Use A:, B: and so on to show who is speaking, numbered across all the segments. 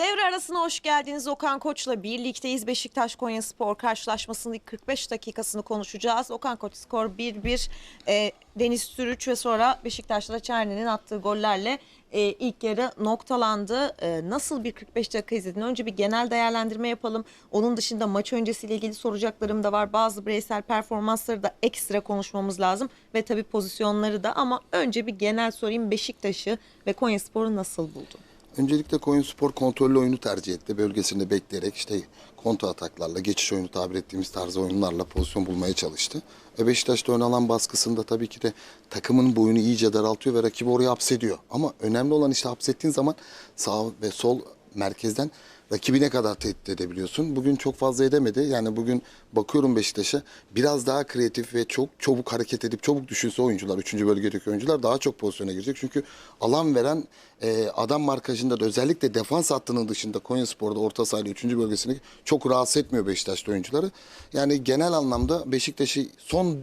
A: Devre arasına hoş geldiniz. Okan Koç'la birlikteyiz. Beşiktaş Konya Spor karşılaşmasının ilk 45 dakikasını konuşacağız. Okan Koç skor 1-1. E, Deniz Sürüç ve sonra Beşiktaş'ta Çerni'nin attığı gollerle e, ilk yarı noktalandı. E, nasıl bir 45 dakika izledin? Önce bir genel değerlendirme yapalım. Onun dışında maç öncesiyle ilgili soracaklarım da var. Bazı bireysel performansları da ekstra konuşmamız lazım. Ve tabii pozisyonları da ama önce bir genel sorayım. Beşiktaş'ı ve Konya Spor'u nasıl buldun?
B: Öncelikle Konya Spor kontrollü oyunu tercih etti. Bölgesinde bekleyerek işte kontra ataklarla, geçiş oyunu tabir ettiğimiz tarz oyunlarla pozisyon bulmaya çalıştı. Ve Beşiktaş'ta ön alan baskısında tabii ki de takımın boyunu iyice daraltıyor ve rakibi oraya hapsediyor. Ama önemli olan işte hapsettiğin zaman sağ ve sol merkezden rakibi ne kadar tehdit edebiliyorsun. Bugün çok fazla edemedi. Yani bugün bakıyorum Beşiktaş'a biraz daha kreatif ve çok çabuk hareket edip çabuk düşünse oyuncular, 3. bölgedeki oyuncular daha çok pozisyona girecek. Çünkü alan veren e, adam markajında da özellikle defans hattının dışında Konya Spor'da orta sahayla 3. bölgesini çok rahatsız etmiyor Beşiktaş'ta oyuncuları. Yani genel anlamda Beşiktaş'ı son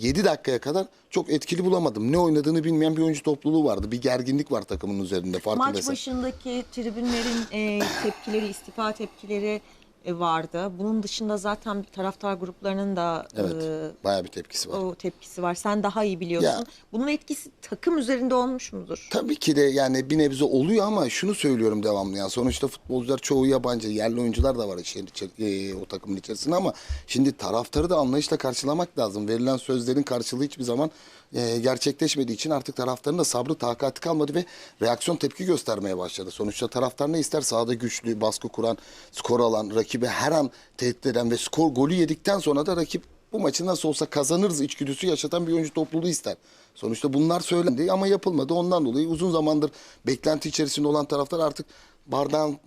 B: 7 dakikaya kadar çok etkili bulamadım. Ne oynadığını bilmeyen bir oyuncu topluluğu vardı. Bir gerginlik var takımın üzerinde
A: Maç
B: farkındaysan.
A: başındaki tribünlerin e, tepkileri, istifa tepkileri vardı. Bunun dışında zaten taraftar gruplarının da
B: Evet.
A: e,
B: Bayağı bir tepkisi var.
A: o tepkisi var. Sen daha iyi biliyorsun.
B: Ya.
A: Bunun etkisi takım üzerinde olmuş mudur?
B: Tabii ki de yani bir nebze oluyor ama şunu söylüyorum devamlı yani sonuçta futbolcular çoğu yabancı yerli oyuncular da var içeri, içeri- e, o takımın içerisinde ama şimdi taraftarı da anlayışla karşılamak lazım. Verilen sözlerin karşılığı hiçbir zaman e, gerçekleşmediği için artık taraftarın da sabrı takati kalmadı ve reaksiyon tepki göstermeye başladı. Sonuçta taraftar ne ister? Sahada güçlü, baskı kuran, skor alan, rakibi her an tehdit eden ve skor golü yedikten sonra da rakip bu maçı nasıl olsa kazanırız içgüdüsü yaşatan bir oyuncu topluluğu ister. Sonuçta bunlar söylendi ama yapılmadı. Ondan dolayı uzun zamandır beklenti içerisinde olan taraftar artık bardağın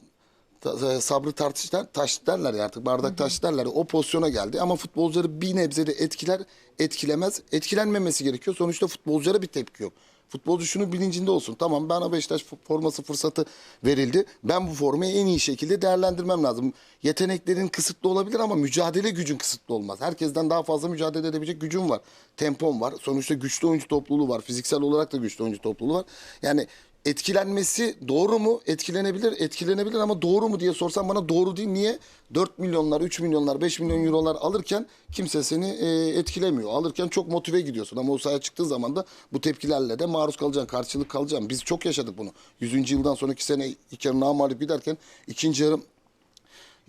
B: sabrı tartışlar, taş derler ya artık bardak taş derler. O pozisyona geldi ama futbolcuları bir nebze de etkiler, etkilemez. Etkilenmemesi gerekiyor. Sonuçta futbolculara bir tepki yok. Futbolcu şunu bilincinde olsun. Tamam bana Beşiktaş forması fırsatı verildi. Ben bu formayı en iyi şekilde değerlendirmem lazım. Yeteneklerin kısıtlı olabilir ama mücadele gücün kısıtlı olmaz. Herkesten daha fazla mücadele edebilecek gücün var. Tempon var. Sonuçta güçlü oyuncu topluluğu var. Fiziksel olarak da güçlü oyuncu topluluğu var. Yani etkilenmesi doğru mu? Etkilenebilir, etkilenebilir ama doğru mu diye sorsan bana doğru değil. Niye? 4 milyonlar, 3 milyonlar, 5 milyon eurolar alırken kimse seni e, etkilemiyor. Alırken çok motive gidiyorsun ama o sahaya çıktığın zaman da bu tepkilerle de maruz kalacaksın, karşılık kalacaksın. Biz çok yaşadık bunu. 100. yıldan sonraki sene ilk yarı namalip giderken ikinci yarım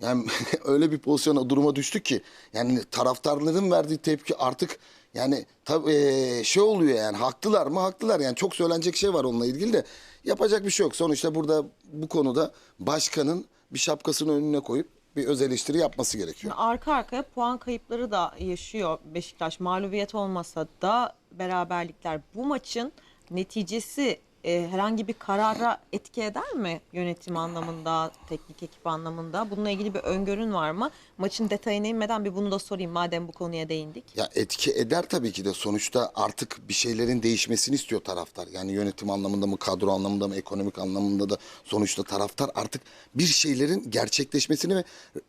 B: yani öyle bir pozisyona duruma düştük ki yani taraftarların verdiği tepki artık yani tabii eee, şey oluyor yani haklılar mı haklılar yani çok söylenecek şey var onunla ilgili de yapacak bir şey yok. Sonuçta burada bu konuda başkanın bir şapkasını önüne koyup bir öz eleştiri yapması gerekiyor.
A: Arka arkaya puan kayıpları da yaşıyor Beşiktaş. Mağlubiyet olmasa da beraberlikler. Bu maçın neticesi e, herhangi bir karara etki eder mi yönetim anlamında, teknik ekip anlamında? Bununla ilgili bir öngörün var mı? Maçın detayına inmeden bir bunu da sorayım madem bu konuya değindik.
B: Ya etki eder tabii ki de sonuçta artık bir şeylerin değişmesini istiyor taraftar. Yani yönetim anlamında mı, kadro anlamında mı, ekonomik anlamında da sonuçta taraftar artık bir şeylerin gerçekleşmesini ve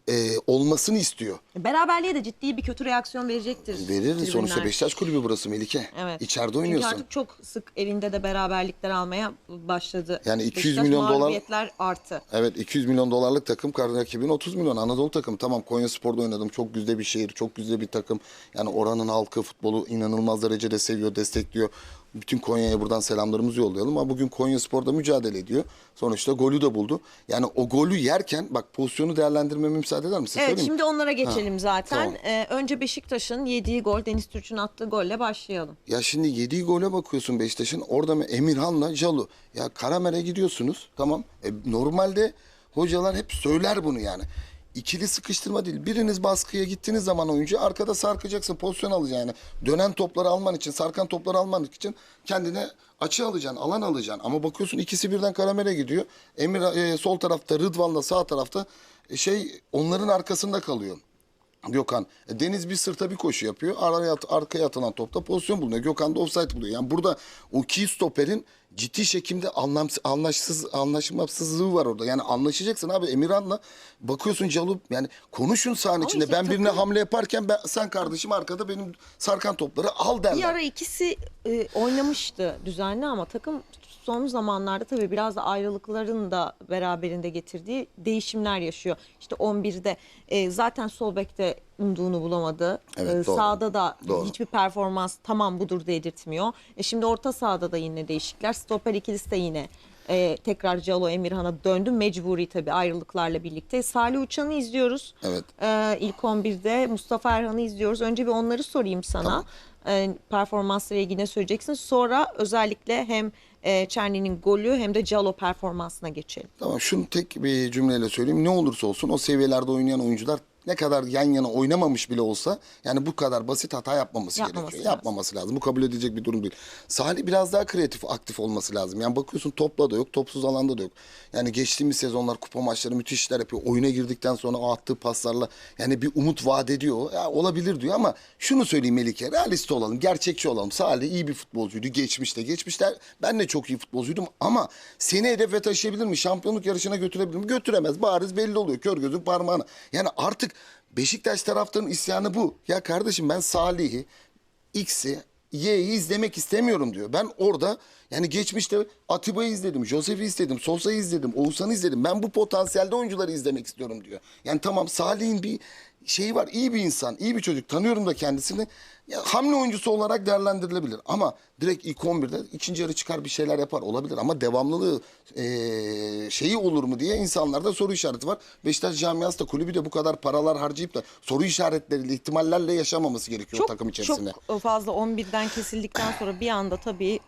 B: e, olmasını istiyor.
A: Beraberliğe de ciddi bir kötü reaksiyon verecektir.
B: Verir
A: tribünler.
B: sonuçta Beşiktaş kulübü burası Melike.
A: Evet.
B: İçeride oynuyorsun.
A: Çünkü artık çok sık evinde de beraberlikler almaya başladı.
B: Yani 200
A: Beşiktaş
B: milyon dolar-
A: mağlubiyetler arttı.
B: Evet 200 milyon dolarlık takım rakibin 30 milyon Anadolu takım. Tamam Konya Spor'da oynadım. Çok güzel bir şehir, çok güzel bir takım. Yani oranın halkı futbolu inanılmaz derecede seviyor, destekliyor. Bütün Konya'ya buradan selamlarımızı yollayalım. Ama bugün Konya Spor'da mücadele ediyor. Sonuçta golü de buldu. Yani o golü yerken bak pozisyonu değerlendirmeme müsaade eder misin?
A: Evet
B: Söyleyeyim
A: şimdi onlara geçelim zaten.
B: tamam.
A: Ee, önce Beşiktaş'ın yediği gol, Deniz Türk'ün attığı golle başlayalım.
B: Ya şimdi yediği gole bakıyorsun Beşiktaş'ın. Orada mı Emirhan'la Calu. Ya Karamer'e gidiyorsunuz. Tamam. E, normalde hocalar hep söyler bunu yani. İkili sıkıştırma değil. Biriniz baskıya gittiğiniz zaman oyuncu arkada sarkacaksın. Pozisyon alacaksın yani. Dönen topları alman için, sarkan topları alman için kendine açı alacaksın, alan alacaksın. Ama bakıyorsun ikisi birden Karamer'e gidiyor. Emir e, sol tarafta, Rıdvan'la sağ tarafta e, şey onların arkasında kalıyor. Gökhan. E, Deniz bir sırta bir koşu yapıyor. Araya arkaya atılan topta pozisyon buluyor. Gökhan da offside buluyor. Yani burada o iki stoperin ciddi şekilde anlamsız, anlaşsız, anlaşmazsızlığı var orada. Yani anlaşacaksın abi Emirhan'la bakıyorsun Calup yani konuşun sahanın içinde.
A: işte
B: Ben birine hamle yaparken ben, sen kardeşim arkada benim sarkan topları al derler.
A: Bir ara ikisi e, oynamıştı düzenli ama takım son zamanlarda tabii biraz da ayrılıkların da beraberinde getirdiği değişimler yaşıyor. İşte 11'de e, zaten sol bekte umduğunu bulamadı.
B: Evet,
A: E,
B: doğru.
A: sağda da
B: Doğru.
A: hiçbir performans tamam budur dedirtmiyor. E, şimdi orta sahada da yine değişiklikler. Stoper ikilisi de yine e, tekrar Calo Emirhan'a döndü. Mecburi tabii ayrılıklarla birlikte. Salih Uçan'ı izliyoruz.
B: Evet.
A: E, ilk 11'de Mustafa Erhan'ı izliyoruz. Önce bir onları sorayım sana.
B: Tamam.
A: E, performansıyla ilgili ne söyleyeceksin? Sonra özellikle hem e, Çerni'nin golü hem de Calo performansına geçelim.
B: Tamam şunu tek bir cümleyle söyleyeyim. Ne olursa olsun o seviyelerde oynayan oyuncular ne kadar yan yana oynamamış bile olsa yani bu kadar basit hata yapmaması,
A: Yapmaması
B: gerekiyor.
A: lazım.
B: Yapmaması lazım. Bu kabul edilecek bir durum değil. Salih biraz daha kreatif, aktif olması lazım. Yani bakıyorsun topla da yok, topsuz alanda da yok. Yani geçtiğimiz sezonlar kupa maçları müthiş işler yapıyor. Oyuna girdikten sonra o attığı paslarla yani bir umut vaat ediyor. Ya olabilir diyor ama şunu söyleyeyim Melike, realist olalım, gerçekçi olalım. Salih iyi bir futbolcuydu geçmişte. Geçmişte ben de çok iyi futbolcuydum ama seni hedefe taşıyabilir mi? Şampiyonluk yarışına götürebilir mi? Götüremez. Bariz belli oluyor. Kör gözün parmağına. Yani artık Beşiktaş taraftarının isyanı bu. Ya kardeşim ben Salih'i, X'i, Y'yi izlemek istemiyorum diyor. Ben orada yani geçmişte Atiba'yı izledim, Josef'i izledim, Sosa'yı izledim, Oğuzhan'ı izledim. Ben bu potansiyelde oyuncuları izlemek istiyorum diyor. Yani tamam Salih'in bir şeyi var, iyi bir insan, iyi bir çocuk. Tanıyorum da kendisini. Ya, hamle oyuncusu olarak değerlendirilebilir. Ama direkt ilk 11'de ikinci yarı çıkar bir şeyler yapar olabilir. Ama devamlılığı eee, şeyi olur mu diye insanlarda soru işareti var. Beşiktaş camiası da kulübü de bu kadar paralar harcayıp da soru işaretleriyle, ihtimallerle yaşamaması gerekiyor o takım içerisinde.
A: Çok fazla 11'den kesildikten sonra bir anda tabii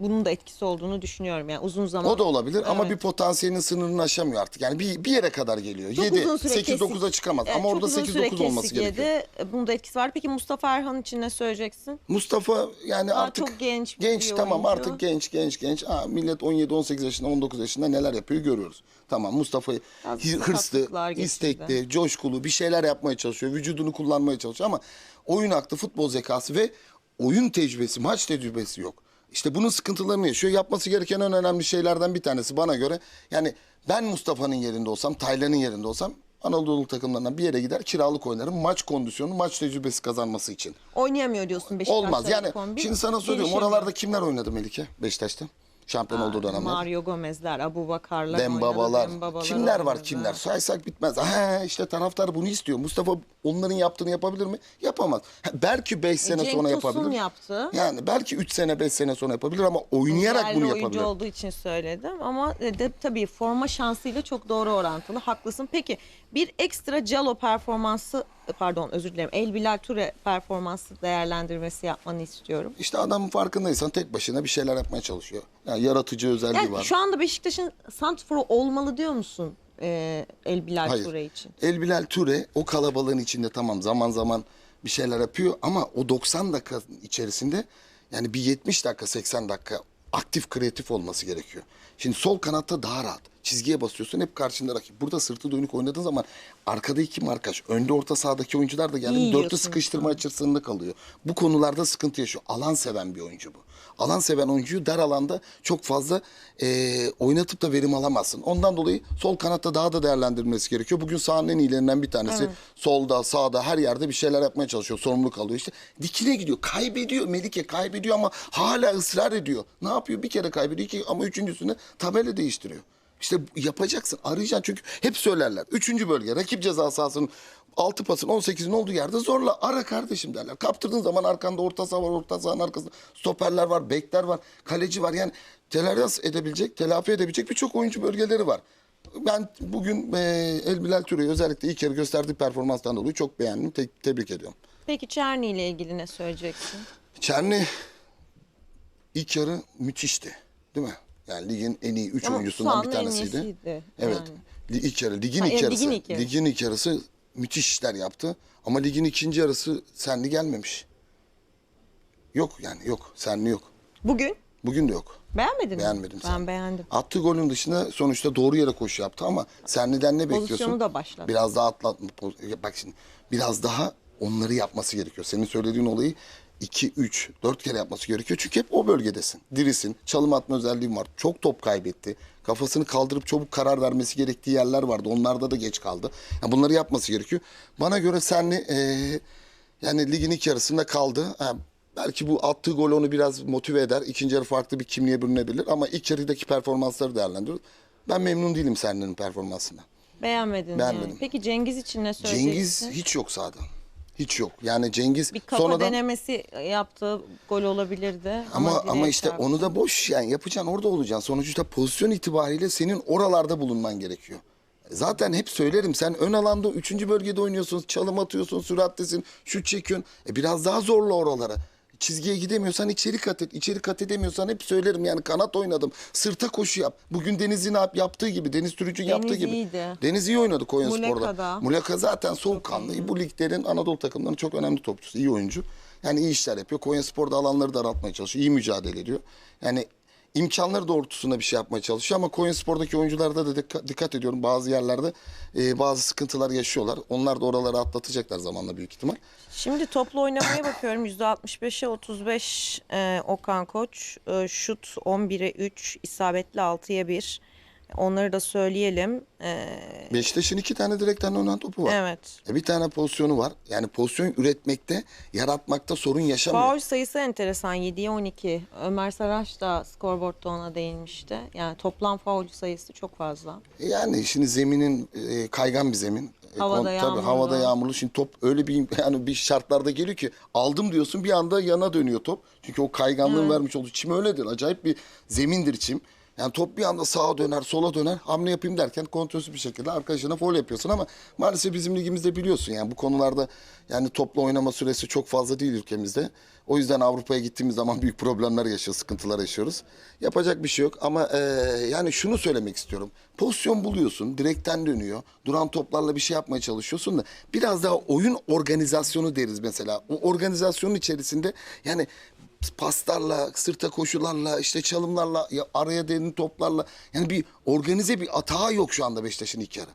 A: bunun da etkisi olduğunu düşünüyorum. Yani uzun zaman.
B: O da olabilir ama
A: Evet.
B: bir potansiyelinin sınırını aşamıyor artık. Yani bir, bir yere kadar geliyor.
A: Çok
B: 7,
A: uzun süre
B: 8,
A: kesik-
B: 9'a çıkamaz.
A: Evet,
B: ama orada
A: uzun
B: 8,
A: süre
B: 9 olması
A: kesik
B: gerekiyor.
A: yedi. Bunun da etkisi var. Peki Mustafa Erhan için ne söyleyeceksin?
B: Mustafa yani
A: Daha
B: artık
A: çok genç
B: genç tamam
A: oyuncu.
B: artık genç genç genç. Aa, millet 17 18 yaşında 19 yaşında neler yapıyor görüyoruz. Tamam Mustafa
A: Biraz
B: hi-
A: sakatlıklar
B: hırslı, istekli, coşkulu bir şeyler yapmaya çalışıyor. Vücudunu kullanmaya çalışıyor ama oyun aklı, futbol zekası ve oyun tecrübesi, maç tecrübesi yok. İşte bunun sıkıntılarını yaşıyor. Yapması gereken en önemli şeylerden bir tanesi bana göre. Yani ben Mustafa'nın yerinde olsam, Taylan'ın yerinde olsam Anadolu takımlarından bir yere gider kiralık oynarım. Maç kondisyonu, maç tecrübesi kazanması için.
A: Oynayamıyor diyorsun Beşiktaş'ta.
B: Olmaz. Yani
A: ilk 11.
B: şimdi sana soruyorum
A: Gelişemiyor.
B: oralarda kimler oynadı Melike Beşiktaş'ta? Şampiyon olduğu dönemler.
A: Mario Gomez'ler, Abu Bakar'lar
B: Dembabalar.
A: Dembabalar
B: Kimler var
A: oynadı.
B: kimler? Saysak bitmez. Ha, işte taraftar bunu istiyor. Mustafa onların yaptığını yapabilir mi? Yapamaz. Ha, belki 5 sene
A: E, Cenk
B: sonra
A: Tosun
B: yapabilir.
A: yaptı.
B: Yani belki 3 sene 5 sene sonra yapabilir ama oynayarak bunu
A: oyuncu
B: yapabilir.
A: olduğu için söyledim ama de, de, tabii forma şansıyla çok doğru orantılı. Haklısın. Peki bir ekstra Calo performansı pardon özür dilerim. El Bilal Ture performansı değerlendirmesi yapmanı istiyorum.
B: İşte adamın farkındaysan tek başına bir şeyler yapmaya çalışıyor. Yani yaratıcı özelliği
A: Yani
B: var.
A: şu anda Beşiktaş'ın santrforu olmalı diyor musun e, El Bilal
B: Hayır.
A: Ture için?
B: El Bilal Ture o kalabalığın içinde tamam zaman zaman bir şeyler yapıyor ama o 90 dakika içerisinde yani bir 70 dakika 80 dakika aktif kreatif olması gerekiyor. Şimdi sol kanatta daha rahat. Çizgiye basıyorsun hep karşında rakip. Burada sırtı dönük oynadığın zaman arkada iki markaj. Önde orta sahadaki oyuncular da geldi. Dörtlü sıkıştırma açısında kalıyor. Bu konularda sıkıntı yaşıyor. Alan seven bir oyuncu bu. Alan seven oyuncuyu dar alanda çok fazla eee, oynatıp da verim alamazsın. Ondan dolayı sol kanatta daha da değerlendirilmesi gerekiyor. Bugün sahanın en iyilerinden bir tanesi. Solda, sağda her yerde bir şeyler yapmaya çalışıyor. Sorumluluk alıyor işte. Dikine gidiyor. Kaybediyor. Melike kaybediyor ama hala ısrar ediyor. Ne yapıyor? Bir kere kaybediyor ki ama üçüncüsünde tabela değiştiriyor. İşte yapacaksın, arayacaksın çünkü hep söylerler. Üçüncü bölge, rakip ceza sahasının 6 pasın 18'in olduğu yerde zorla ara kardeşim derler. Kaptırdığın zaman arkanda orta saha var, orta sahanın arkasında stoperler var, bekler var, kaleci var. Yani telafi edebilecek, telafi edebilecek birçok oyuncu bölgeleri var. Ben bugün e, El Bilal Türe'yi özellikle ilk yarı gösterdiği performanstan dolayı çok beğendim. Te- tebrik ediyorum.
A: Peki Çerni ile ilgili ne söyleyeceksin?
B: Çerni ilk yarı müthişti. Değil mi? Yani ligin en iyi 3
A: Ama
B: oyuncusundan bir
A: en
B: tanesiydi.
A: iyisiydi
B: Evet.
A: yani.
B: Li- ilk yarı, ligin
A: Ha,
B: ilk yarısı.
A: ligin ilk yarısı.
B: Ligin ilk yarısı müthiş işler yaptı. Ama ligin ikinci yarısı senli gelmemiş. Yok yani yok. Senli yok.
A: Bugün
B: Bugün de yok.
A: beğenmedin mi?
B: Beğenmedim
A: Ben beğendim.
B: Attığı golün dışında sonuçta doğru yere koşu yaptı ama Senli'den ne bekliyorsun?
A: Pozisyonu da başlattı.
B: Biraz daha atlatma. poz- Bak şimdi biraz daha onları yapması gerekiyor. Senin söylediğin olayı 2, 3, 4 kere yapması gerekiyor. Çünkü hep o bölgedesin. Dirisin. Çalım atma özelliğin var. Çok top kaybetti. Kafasını kaldırıp çabuk karar vermesi gerektiği yerler vardı. Onlarda da geç kaldı. Yani bunları yapması gerekiyor. Bana göre Senli eee, yani ligin ilk yarısında kaldı. Ha, Belki bu attığı gol onu biraz motive eder. İkinci yarı farklı bir kimliğe bürünebilir. Ama ilk yarıdaki performansları değerlendiriyoruz. Ben memnun değilim Serne'nin performansından.
A: Beğenmedin
B: Beğenmedim.
A: yani. Peki Cengiz için ne söyleyeceksin?
B: Cengiz hiç yok sahada. Hiç yok. Yani Cengiz
A: bir kafa
B: sonradan...
A: denemesi yaptığı gol olabilirdi.
B: Ama ama,
A: direğe
B: işte
A: çarptı.
B: onu da boş yani yapacaksın orada olacaksın. Sonuçta pozisyon itibariyle senin oralarda bulunman gerekiyor. Zaten hep söylerim sen ön alanda 3. bölgede oynuyorsun, çalım atıyorsun, sürattesin, şut çekiyorsun. E biraz daha zorla oralara. Çizgiye gidemiyorsan içeri kat et. İçeri kat edemiyorsan hep söylerim yani kanat oynadım. Sırta koşu yap. Bugün Deniz'in yap- yaptığı gibi, Deniz Türücü'nün yaptığı gibi.
A: iyiydi.
B: Deniz iyi oynadı Konya
A: Muleka'da.
B: Spor'da. Muleka zaten soğukkanlı. Bu liglerin Anadolu takımlarının çok önemli topçusu. iyi oyuncu. Yani iyi işler yapıyor. Konya Spor'da alanları daraltmaya çalışıyor. iyi mücadele ediyor. Yani imkanları doğrultusunda bir şey yapmaya çalışıyor ama Konya Spor'daki oyuncularda da dikkat ediyorum. Bazı yerlerde e, bazı sıkıntılar yaşıyorlar. Onlar da oraları atlatacaklar zamanla büyük ihtimal.
A: Şimdi toplu oynamaya bakıyorum. %65'e 35 e, Okan Koç. E, şut 11'e 3, isabetli 6'ya 1. Onları da söyleyelim. E,
B: Beşiktaş'ın iki tane direkten dönen topu var.
A: evet.
B: E, bir tane pozisyonu var. Yani pozisyon üretmekte, yaratmakta sorun yaşamıyor.
A: Faul sayısı enteresan 7'ye 12. Ömer Saraç da skorboardda ona değinmişti. Yani toplam faul sayısı çok fazla.
B: Yani şimdi zeminin e, kaygan bir zemin. E,
A: Havada
B: tabii
A: yağmurlu.
B: havada yağmurlu. Şimdi top öyle bir yani bir şartlarda geliyor ki aldım diyorsun bir anda yana dönüyor top. Çünkü o kayganlığın vermiş olduğu çim öyledir. Acayip bir zemindir çim. Yani top bir anda sağa döner, sola döner. Hamle yapayım derken kontrolsüz bir şekilde arkadaşına foul yapıyorsun ama maalesef bizim ligimizde biliyorsun yani bu konularda yani topla oynama süresi çok fazla değil ülkemizde. O yüzden Avrupa'ya gittiğimiz zaman büyük problemler yaşıyoruz, sıkıntılar yaşıyoruz. Yapacak bir şey yok ama e, yani şunu söylemek istiyorum. Pozisyon buluyorsun, direkten dönüyor. Duran toplarla bir şey yapmaya çalışıyorsun da biraz daha oyun organizasyonu deriz mesela. O organizasyonun içerisinde yani paslarla, sırta koşularla, işte çalımlarla, ya araya derin toplarla yani bir organize bir atağı yok şu anda Beşiktaş'ın ilk yarı.